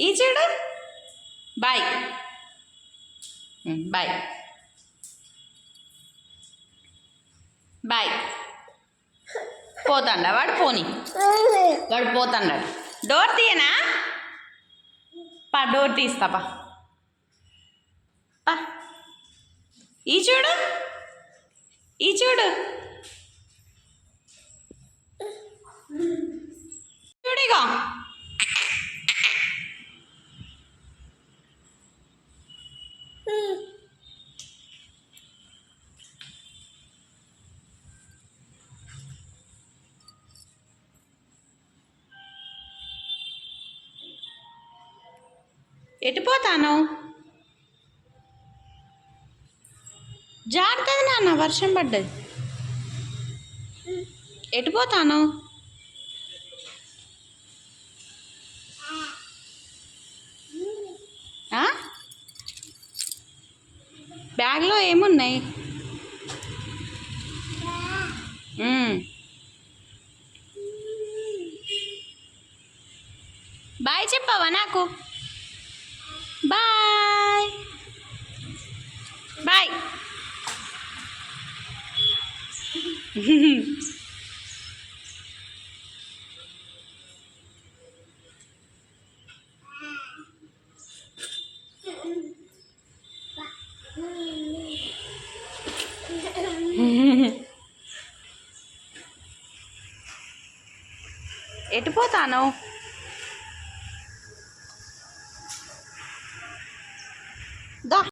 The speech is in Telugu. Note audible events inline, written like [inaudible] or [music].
ఈ చూడు. బాయ్. బాయ్. బాయ్. పోతాండా వాడు పోని. వాడు పోతాండాడు డోర్ తీయనా? పా డోర్ తీస్తా పా. పా. ఈ చూడు. ఈ చూడు. చూడిగా ఎటు పోతాను? జాగ్రత్తగా నాన్న వర్షం పడ్డది. ఎటు పోతాను? బ్యాగ్లో ఏమున్నాయి? బాయ్ చెప్పావా నాకు? బాయ్ బాయ్ [laughs] ఎటు పోతాను? দা